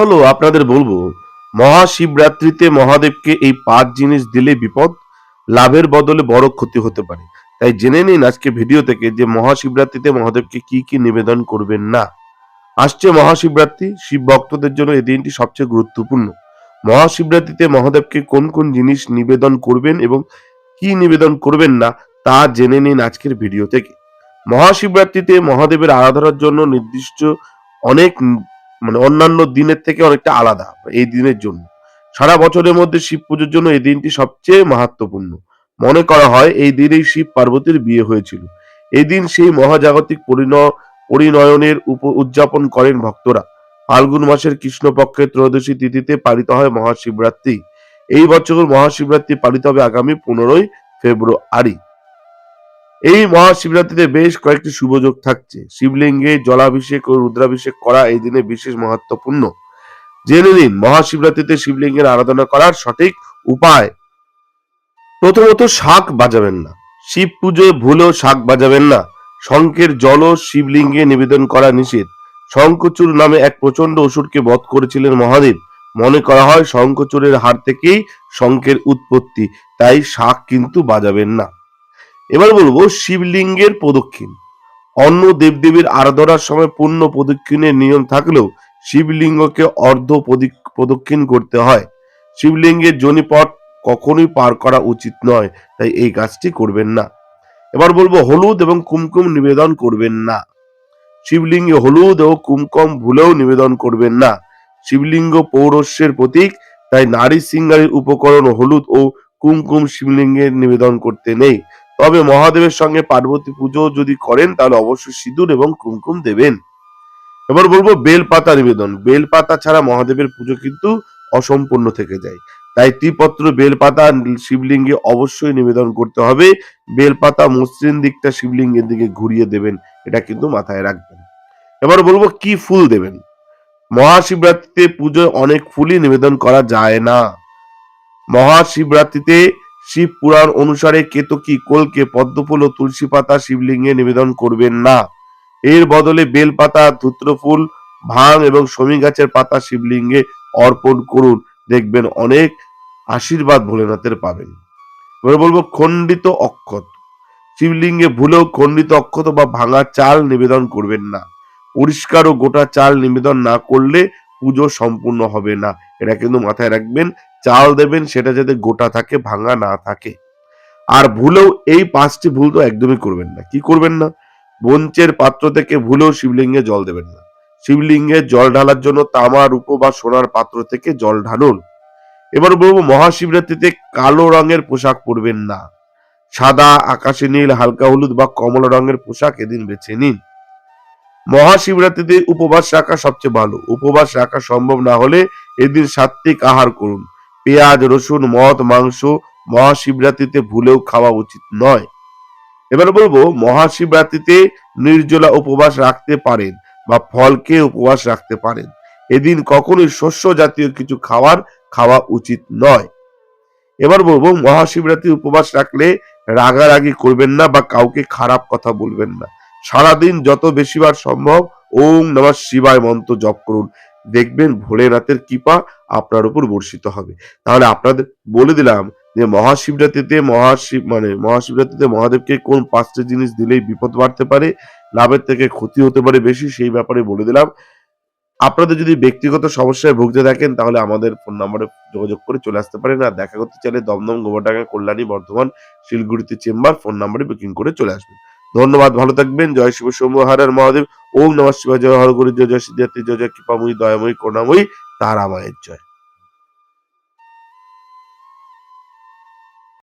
হলো, আপনাদের বলব, মহাশিবরাত্রিতে মহাদেবকে এই পাঁচ জিনিস দিলে বিপদ, লাভের বদলে বড় ক্ষতি হতে পারে। তাই জেনে নিন আজকে ভিডিও থেকে যে মহাশিবরাত্রিতে মহাদেবকে কি কি নিবেদন করবেন না। আসছে মহাশিবরাত্রি, শিব ভক্তদের জন্য এই দিনটি সবচেয়ে গুরুত্বপূর্ণ। মহাশিবরাত্রিতে মহাদেবকে কোন কোন জিনিস নিবেদন করবেন এবং কি নিবেদন করবেন না, তা জেনে নিন আজকের ভিডিও থেকে। মহাশিবরাত্রিতে মহাদেবের আরাধনার জন্য নির্দিষ্ট অনেক মানে অন্যান্য দিনের থেকে অনেকটা আলাদা এই দিনের জন্য। সারা বছরের মধ্যে শিব পুজোর জন্য এই দিনটি সবচেয়ে মাহাত্মপূর্ণ মনে করা হয় এই দিনেই শিব পার্বতীর বিয়ে হয়েছিল। এই দিন সেই মহাজাগতিক পরিণয়, পরিণয়নের উপ, উদযাপন করেন ভক্তরা। ফাল্গুন মাসের কৃষ্ণপক্ষের ত্রয়োদশী তিথিতে পালিত হয় মহাশিবরাত্রি। এই বছর মহাশিবরাত্রি পালিত হবে আগামী পনেরোই ফেব্রুয়ারি। এই মহাশিবরাত্রিতে বেশ কয়েকটি শুভযোগ থাকছে। শিবলিঙ্গে জলাভিষেক ও রুদ্রাভিষেক করা এই দিনে বিশেষ মহত্বপূর্ণ জেনে নিন, মহাশিবরাত্রিতে শিবলিঙ্গের আরাধনা করার সঠিক উপায়। প্রথমত, শাক বাজাবেন না। শিব পুজোয় ভুলেও শাক বাজাবেন না। শঙ্কের জল শিবলিঙ্গে নিবেদন করা নিষেধ। শঙ্কচূড় নামে এক প্রচণ্ড অসুরকে বধ করেছিলেন মহাদেব। মনে করা হয় শঙ্কচূড়ের হার থেকেই শঙ্কের উৎপত্তি। তাই শাক কিন্তু বাজাবেন না। এবার বলব শিবলিঙ্গের প্রদক্ষিণ অন্য দেবদেবীর আরাধনার সময় পূর্ণ প্রদক্ষিণের নিয়ম থাকলেও শিবলিঙ্গকে অর্ধ প্রদক্ষিণ করতে হয়। শিবলিঙ্গের জনিপট কখনোই পার করা উচিত নয়, তাই এই কাজটি করবেন না। এবার বলব হলুদ এবং কুমকুম নিবেদন করবেন না। শিবলিঙ্গে হলুদ ও কুমকুম ভুলেও নিবেদন করবেন না। শিবলিঙ্গ পৌরস্যের প্রতীক, তাই নারী সিঙ্গারের উপকরণ হলুদ ও কুমকুম শিবলিঙ্গের নিবেদন করতে নেই। তবে মহাদেবের সঙ্গে পার্বতী পুজো যদি করেন, তাহলে অবশ্যই সিঁদুর এবং কুমকুম দেবেন। এবার বলব বেলপাতা নিবেদন। বেলপাতা ছাড়া মহাদেবের পুজো কিন্তু অসম্পূর্ণ থেকে যায়। তাই ত্রিপত্র বেলপাতা, শিবলিঙ্গে অবশ্যই নিবেদন করতে হবে। বেলপাতা মসৃণ দিকটা শিবলিঙ্গের দিকে ঘুরিয়ে দেবেন, এটা কিন্তু মাথায় রাখবেন। এবার বলব কি ফুল দেবেন? মহাশিবরাত্রিতে পুজোয় অনেক ফুলই নিবেদন করা যায় না। মহাশিবরাত্রিতে শিব পুরাণ অনুসারে কেতকী কলকে পদ্মফুল ও তুলসী পাতা শিবলিঙ্গে নিবেদন করবেন না। এর বদলে বেলপাতা, ধূত্রফুল, ভাং এবং শমী গাছের পাতা শিবলিঙ্গে অর্পণ করুন। দেখবেন অনেক আশীর্বাদ ভোলেনাথের পাবেন। এবার বলব খণ্ডিত অক্ষত। শিবলিঙ্গে ভুলেও খণ্ডিত অক্ষত বা ভাঙা চাল নিবেদন করবেন না। পরিষ্কার ও গোটা চাল নিবেদন না করলে পুজো সম্পূর্ণ হবে না। এটা কিন্তু মাথায় রাখবেন চাল দেবেন, সেটা যাতে গোটা থাকে, ভাঙা না থাকে। আর ভুলেও এই পাঁচটি ভুল তো একদমই করবেন না। কি করবেন না? বঞ্চের পাত্র থেকে ভুলেও শিবলিঙ্গে জল দেবেন না। শিবলিঙ্গে জল ঢালার জন্য তামা রূপ বা সোনার পাত্র থেকে জল ঢালুন। এবার বলব, মহাশিবরাত্রিতে কালো রঙের পোশাক পরবেন না। সাদা, আকাশি নীল, হালকা হলুদ বা কমলা রঙের পোশাক এদিন বেছে নিন। মহাশিবরাত্রিতে উপবাস রাখা সবচেয়ে ভালো। উপবাস রাখা সম্ভব না হলে এদিন সাত্বিক আহার করুন। পেঁয়াজ, রসুন, মদ, মাংস মহাশিবরাত্রিতে ভুলেও খাওয়া উচিত নয়। এবার বলব, মহাশিবরাত্রিতে নির্জলা উপবাস রাখতে পারেন বা ফলকে উপবাস রাখতে পারেন। এদিন কখনোই শস্য জাতীয় কিছু খাবার খাওয়া উচিত নয়। এবার বলব, মহাশিবরাত্রি উপবাস রাখলে রাগারাগি করবেন না বা কাউকে খারাপ কথা বলবেন না। সারাদিন যত বেশিবার সম্ভব ওম নমঃ শিবায় মন্ত্র জপ করুন। দেখবেন ভোলেনাথের কৃপা আপনার উপর বর্ষিত হবে। তাহলে আপনাদের বলে দিলাম যে মহাশিবরাত্রিতে মহাশিব মানে মহাশিবরাত্রিতে মহাদেবকে কোন পাঁচটা জিনিস দিলেই বিপদ বাড়তে পারে, লাভের থেকে ক্ষতি হতে পারে বেশি, সেই ব্যাপারে বলে দিলাম। আপনাদের যদি ব্যক্তিগত সমস্যায় ভুগতে থাকেন, তাহলে আমাদের ফোন নাম্বারে যোগাযোগ করে চলে আসতে পারেন আর দেখা করতে চাইলে দমদম গোবরডাঙ্গা কল্যাণী বর্ধমান শিলগুড়িতে চেম্বার ফোন নাম্বারে বুকিং করে চলে আসবেন। ধন্যবাদ, ভালো থাকবেন, জয় শিব শম্ভু মহাদেব, ওম নমঃ শিবায়, জয় হরগুরি জয় জয় সিদ্ধার্থী জয় জয় কৃপাময়ী দয়াময়ী, করুণাময়ী, তারামায়ের জয়।